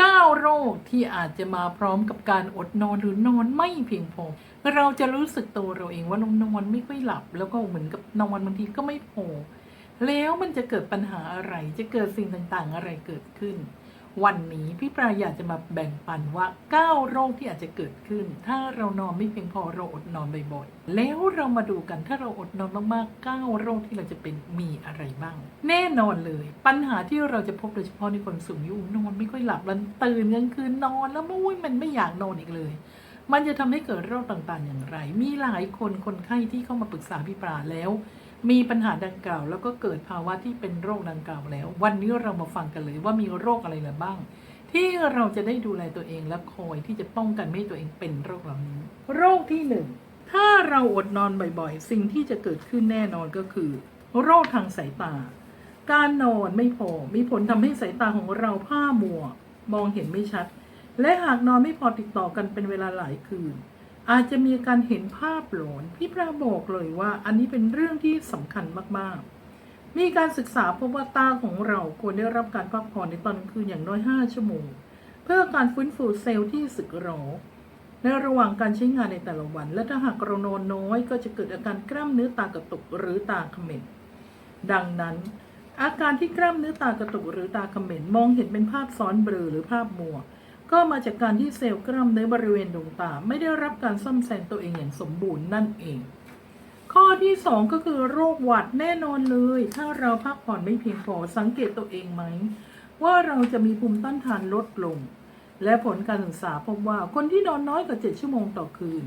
9 โรคที่อาจจะมาพร้อมกับการอดนอนหรือนอนไม่เพียงพอ เราจะรู้สึกตัวเราเองว่าเรานอนไม่ค่อยหลับ แล้วก็เหมือนกับนอนบางทีก็ไม่พอ แล้วมันจะเกิดปัญหาอะไร จะเกิดสิ่งต่างๆอะไรเกิดขึ้น วันนี้พี่ปราอยากจะมาแบ่งปันว่า 9 โรคที่อาจจะเกิดขึ้น ถ้าเรานอนไม่เพียงพอเราอดนอนบ่อยๆ แล้วเรามาดูกันถ้าเราอดนอนมากๆ 9 โรคที่เราจะเป็นมีอะไรบ้าง แน่นอนเลย ปัญหาที่เราจะพบโดยเฉพาะในคนสูงอายุนอนไม่ค่อยหลับแล้วตื่นกลางคืนนอนแล้วมุ้ยมันไม่อยากนอนอีกเลย มันจะทำให้เกิดโรคต่างๆอย่างไร มีหลายคนคนไข้ที่เข้ามาปรึกษาพี่ปราแล้ว มีปัญหาดังกล่าว แล้วก็เกิดภาวะที่เป็นโรคดังกล่าวแล้ว วันนี้เรามาฟังกันเลยว่ามีโรคอะไรเหลือบ้าง ที่เราจะได้ดูแลตัวเองและคอยที่จะป้องกันไม่ให้ตัวเองเป็นโรคเหล่านี้ โรคที่หนึ่งถ้าเราอดนอนบ่อยๆ สิ่งที่จะเกิดขึ้นแน่นอนก็คือ โรคทางสายตา การนอนไม่พอมีผลทำให้สายตาของเราผ้ามัว มองเห็นไม่ชัด และหากนอนไม่พอติดต่อกันเป็นเวลาหลายคืน อาจจะมีการเห็นภาพหลอนพี่ปราบอกเลยว่า อันนี้เป็นเรื่องที่สำคัญมากๆ มีการศึกษาพบว่าตาของเราควรได้รับการพักผ่อนในตอนกลางคืนอย่างน้อย 5 ชั่วโมง เพื่อการฟื้นฟูเซลล์ที่สึกหรอในระหว่างการใช้งานในแต่ละวัน และถ้าหากเรานอนน้อย ก็จะเกิดอาการกล้ามเนื้อตากระตุกหรือตาเขม็นดังนั้น อาการที่กล้ามเนื้อตากระตุกหรือตาเขม็นมองเห็นเป็นภาพซ้อนเบลอหรือภาพมัว ก็มาจากการที่เซลล์กล้ามเนื้อบริเวณดวงตา ไม่ได้รับการซ่อมแซมตัวเองอย่างสมบูรณ์นั่นเอง ข้อที่ 2 ก็คือโรคหวัดแน่นอนเลย ถ้าเราพักผ่อนไม่เพียงพอสังเกตตัวเองไหม ว่าเราจะมีภูมิต้านทานลดลง และผลการศึกษาพบว่าคนที่นอนน้อยกว่า 7 ชั่วโมงต่อคืน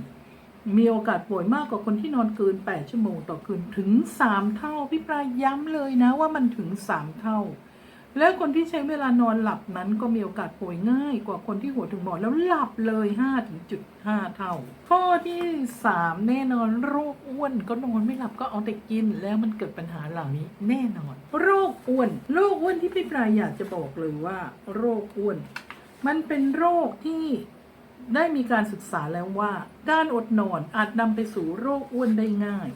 มีโอกาสป่วยมากกว่าคนที่นอนเกิน 8 ชั่วโมงต่อคืนถึง 3 เท่าพี่ปรายย้ำเลยนะว่ามันถึง 3 เท่า และคนที่ใช้เวลานอนหลับนั้นก็มีโอกาสป่วยง่ายกว่าคนที่หัวถึงหมอนแล้วหลับเลย5ถึงจุด5เท่า ข้อที่ 3 แน่นอนโรคอ้วนก็นอนไม่หลับก็เอาแต่กิน แล้วมันเกิดปัญหาเหล่านี้แน่นอน โรคอ้วนโรคอ้วนที่พี่ปรายอยากจะบอกเลยว่า โรคอ้วน มันเป็นโรคที่ได้มีการศึกษาแล้วว่าการอดนอนอาจนำไปสู่โรคอ้วนได้ง่าย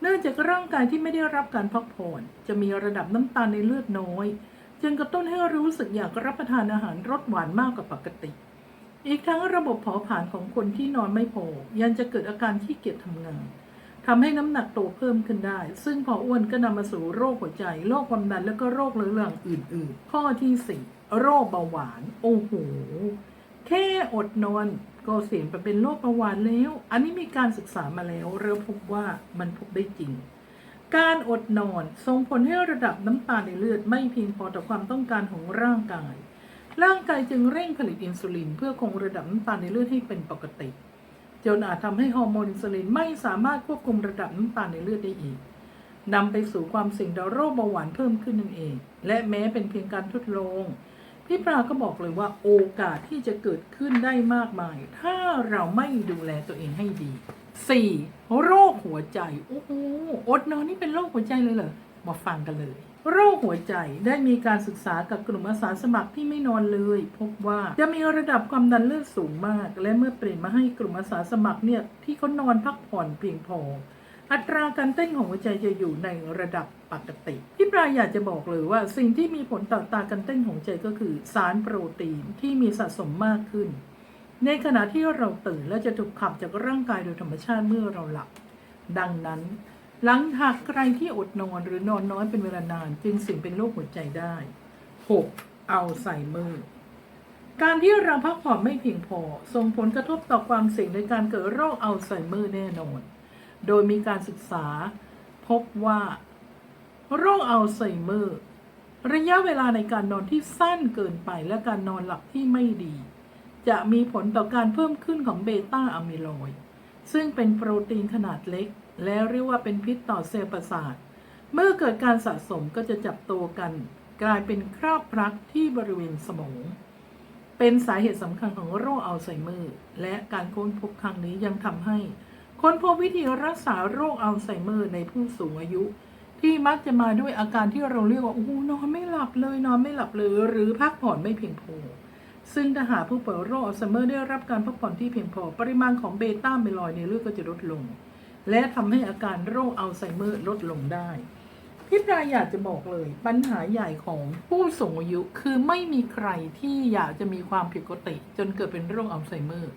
เนื่องจากร่างกายที่ไม่ได้รับการพักผ่อน จะมีระดับน้ำตาลในเลือดน้อย จึงกระตุ้นให้รู้สึกอยากรับประทานอาหารรสหวานมากกว่าปกติ อีกทั้งระบบเผาผลาญของคนที่นอนไม่พอยังจะเกิดอาการขี้เกียจทำงานทำให้น้ำหนักโตเพิ่มขึ้นได้ ซึ่งพออ้วนก็นำมาสู่โรคหัวใจ โรคความดัน และก็โรคเรื้อรังอื่น ๆ ข้อที่สี่โรคเบาหวาน โอ้โห แค่อดนอนก็เสี่ยงไปเป็นโรคเบาหวานแล้ว อันนี้มีการศึกษามาแล้วเราพบว่ามันพบได้จริง การอดนอนส่งผลให้ระดับน้ำตาลในเลือดไม่เพียงพอต่อความต้องการของร่างกาย ร่างกายจึงเร่งผลิตอินซูลิน เพื่อคงระดับน้ำตาลในเลือดให้เป็นปกติ จนอาจทำให้ฮอร์โมนอินซูลินไม่สามารถควบคุมระดับน้ำตาลในเลือดได้อีกนำไปสู่ความเสี่ยงต่อโรคเบาหวานเพิ่มขึ้นนั่นเอง และแม้เป็นเพียงการทดลองพี่ปราก็บอกเลยว่าโอกาสที่จะเกิดขึ้นได้มากมาย ถ้าเราไม่ดูแลตัวเองให้ดี 4. โรคหัวใจโอ้โหอดนอนนี่เป็นโรคหัวใจเลยเหรอมาฟังกันเลย โรคหัวใจได้มีการศึกษากับกลุ่มอาสาสมัครที่ไม่นอนเลย พบว่าจะมีระดับความดันเลือดสูงมาก และเมื่อเปลี่ยนมาให้กลุ่มอาสาสมัครเนี่ยที่เขานอนพักผ่อนเพียงพออัตราการเต้นของหัวใจจะอยู่ในระดับปกติ พี่ปลายอยากจะบอกเลยว่าสิ่งที่มีผลต่อตาการเต้นของใจก็คือ สารโปรตีนที่มีสะสมมากขึ้น ในขณะที่เราตื่นและจะถูกขับจากร่างกายโดยธรรมชาติเมื่อเราหลับ ดังนั้น หลังหากใครที่อดนอนหรือนอนน้อยเป็นเวลานาน จึงเสี่ยงเป็นโรคหัวใจได้ 6. อัลไซเมอร์การที่เราพักผ่อนไม่เพียงพอ ส่งผลกระทบต่อความเสี่ยงในการเกิดโรคอัลไซเมอร์แน่นอน โดยมีการศึกษา พบว่า โรคอัลไซเมอร์ ระยะเวลาในการนอนที่สั้นเกินไปและการนอนหลับที่ไม่ดี จะมีผลต่อการเพิ่มขึ้นของเบต้าอะมิโลย์ซึ่งเป็นโปรตีนขนาดเล็ก และเรียกว่าเป็นพิษต่อเซลล์ประสาท เมื่อเกิดการสะสมก็จะจับตัวกัน กลายเป็นคราบพลักที่บริเวณสมอง เป็นสาเหตุสำคัญของโรคอัลไซเมอร์ และการค้นพบครั้งนี้ยังทำให้ ค้นพบวิธีรักษาโรคอัลไซเมอร์ในผู้สูงอายุ ที่มักจะมาด้วยอาการที่เราเรียกว่าโอ้นอนไม่หลับเลยนอนไม่หลับเลยหรือพักผ่อนไม่เพียงพอ ซึ่งถ้าหากผู้ป่วยโรคอัลไซเมอร์ได้รับการพักผ่อนที่เพียงพอ ปริมาณของเบต้าเมลอย์ในเลือดก็จะลดลง และทำให้อาการโรคอัลไซเมอร์ลดลงได้พี่ปลาอยากจะบอกเลย ปัญหาใหญ่ของผู้สูงอายุคือไม่มีใครที่อยากจะมีความผิดปกติ จนเกิดเป็นโรคอัลไซเมอร์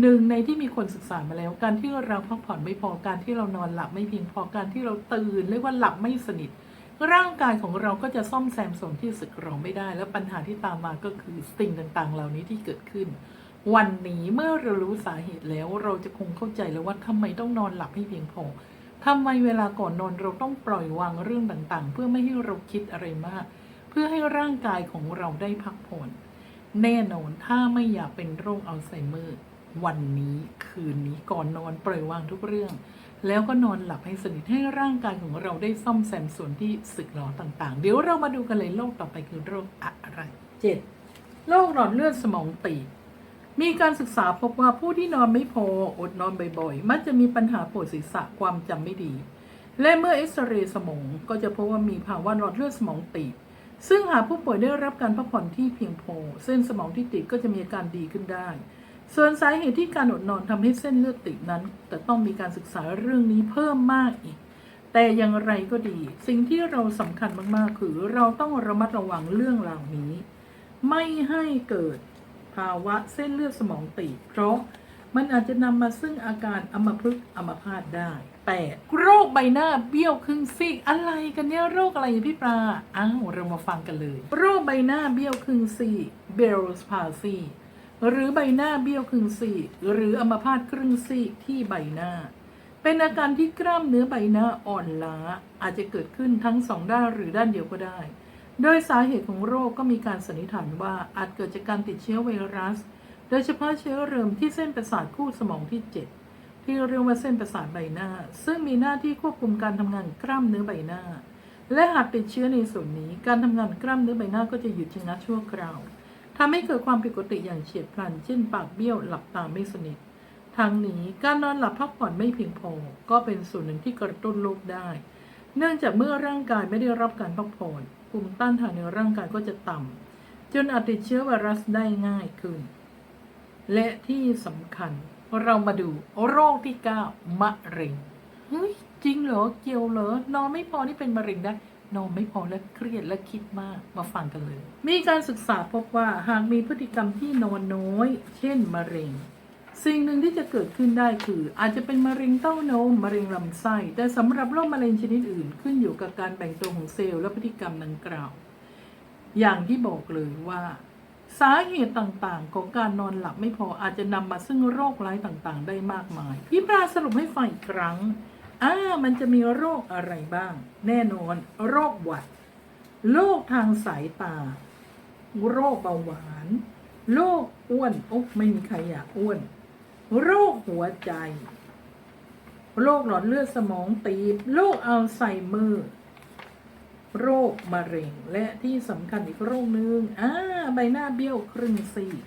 หนึ่งในที่มีคนศึกษามาแล้ว การที่เราพักผ่อนไม่พอการที่เรานอนหลับไม่เพียงพอการที่เราตื่นเรียกว่าหลับไม่สนิท ร่างกายของเราก็จะซ่อมแซมส่วนที่สึกหรอไม่ได้ และปัญหาที่ตามมาก็คือสิ่งต่างๆ เหล่านี้ที่เกิดขึ้น วันนี้เมื่อเรารู้สาเหตุแล้วเราจะคงเข้าใจแล้วว่าทำไมต้องนอนหลับให้เพียงพอทำไมเวลาก่อนนอนเราต้องปล่อยวางเรื่องต่างๆ เพื่อไม่ให้เราคิดอะไรมาก เพื่อให้ร่างกายของเราได้พักผ่อนแน่นอนถ้าไม่อยากเป็นโรคอัลไซเมอร์ วันนี้คืนนี้ก่อนนอนปล่อยวางทุกเรื่อง แล้วก็นอนหลับให้สนิทให้ร่างกายของเราได้ซ่อมแซมส่วนที่สึกหรอต่างๆ เดี๋ยวเรามาดูกันเลยโรคต่อไปคือโรคอะไร 7. โรคหลอดเลือดสมองตีบมีการศึกษาพบว่าผู้ที่นอนไม่พออดนอนบ่อยๆ มักจะมีปัญหาปวดศีรษะความจำไม่ดี และเมื่อเอ็กซเรย์สมองก็จะพบว่ามีภาวะหลอดเลือดสมองตีบซึ่งหากผู้ป่วยได้รับการพักผ่อนที่เพียงพอเส้นสมองที่ติดก็จะมีอาการดีขึ้นได้ ส่วนสาเหตุที่การอดนอนทำให้เส้นเลือดติดนั้น แต่ต้องมีการศึกษาเรื่องนี้เพิ่มมากอีก แต่อย่างไรก็ดี สิ่งที่เราสำคัญมากๆ คือเราต้องระมัดระวังเรื่องเหล่านี้ ไม่ให้เกิดภาวะเส้นเลือดสมองตีบเพราะมันอาจจะนำมาซึ่งอาการอัมพฤกษ์อัมพาตได้แต่โรคใบหน้าเบี้ยวครึ่งซีกอะไรกันเนี่ยโรคอะไรอย่างพี่ปลาอ้าวเรามาฟังกันเลย โรคใบหน้าเบี้ยวครึ่งซีกเบลส์พาซี หรือใบหน้าเบี้ยวครึ่งซีกหรืออัมพาตครึ่งซีกที่ใบหน้า เป็นอาการที่กล้ามเนื้อใบหน้าอ่อนล้า อาจจะเกิดขึ้นทั้งสองด้านหรือด้านเดียวก็ได้ โดยสาเหตุของโรคก็มีการสันนิษฐานว่าอาจเกิดจากการติดเชื้อไวรัส โดยเฉพาะเชื้อเริมที่เส้นประสาทคู่สมองที่ 7 ที่เรียกว่าเส้นประสาทใบหน้า ซึ่งมีหน้าที่ควบคุมการทำงานกล้ามเนื้อใบหน้า และหากติดเชื้อในส่วนนี้ การทำงานกล้ามเนื้อใบหน้าก็จะหยุดชะงักชั่วคราว ทำให้เกิดความผิดปกติอย่างเฉียบพลัน เช่น ปากเบี้ยวหลับตาไม่สนิททั้งนี้การนอนหลับพักผ่อนไม่เพียงพอ ก็เป็นส่วนหนึ่งที่กระตุ้นโรคได้ เนื่องจากเมื่อร่างกายไม่ได้รับการพักผ่อนภูมิต้านทานในร่างกายก็จะต่ำจนอาจติดเชื้อไวรัสได้ง่ายขึ้น และที่สำคัญเรามาดูโรคที่9มะเร็งเฮ้ยจริงเหรอเกี่ยวเหรอนอนไม่พอนี่เป็นมะเร็งได้ นอนไม่พอและเครียดและคิดมากมาฟังกันเลย มีการศึกษาพบว่าหากมีพฤติกรรมที่นอนน้อย เช่นมะเร็ง สิ่งหนึ่งที่จะเกิดขึ้นได้คือ อาจจะเป็นมะเร็งเต้านมมะเร็งลำไส้แต่สำหรับโรคมะเร็งชนิดอื่น ขึ้นอยู่กับการแบ่งตัวของเซลล์และพฤติกรรมดังกล่าว อย่างที่บอกเลยว่า สาเหตุต่างๆ ของการนอนหลับไม่พออาจจะนำมาซึ่งโรคร้ายต่างๆ ได้มากมายพี่ปลาสรุปให้ฟังอีกครั้ง อ่ามันจะมีโรคอะไรบ้าง แน่นอน โรคหวัด โรคทางสายตา โรคเบาหวาน โรคอ้วนโอ้ไม่มีใครอยากอ้วน โรคหัวใจ โรคหลอดเลือดสมองตีบ โรคอัลไซเมอร์ โรคมะเร็ง และที่สำคัญอีกโรคหนึ่งอ่าใบหน้าเบี้ยวครึ่งซีก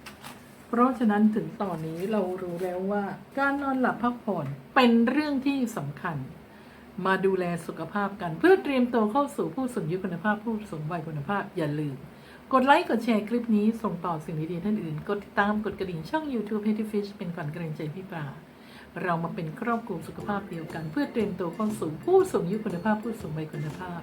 เพราะฉะนั้นถึงตอนนี้เรารู้แล้วว่าการนอนหลับพักผ่อนเป็นเรื่องที่สำคัญ มาดูแลสุขภาพกัน เพื่อเตรียมตัวเข้าสู่ผู้สูงอายุคุณภาพผู้สูงวัยคุณภาพอย่าลืม กดไลค์กดแชร์คลิปนี้ส่งต่อสิ่งดีๆท่านอื่น กดติดตามกดกระดิ่งช่อง YouTube h e a d y Fish เป็นขวัญกำลังใจพี่ปลาเรามาเป็นครอบครัวสุขภาพเดียวกัน เพื่อเตรียมตัวเข้าสู่ผู้สูงอายุคุณภาพผู้สูงวัยคุณภาพ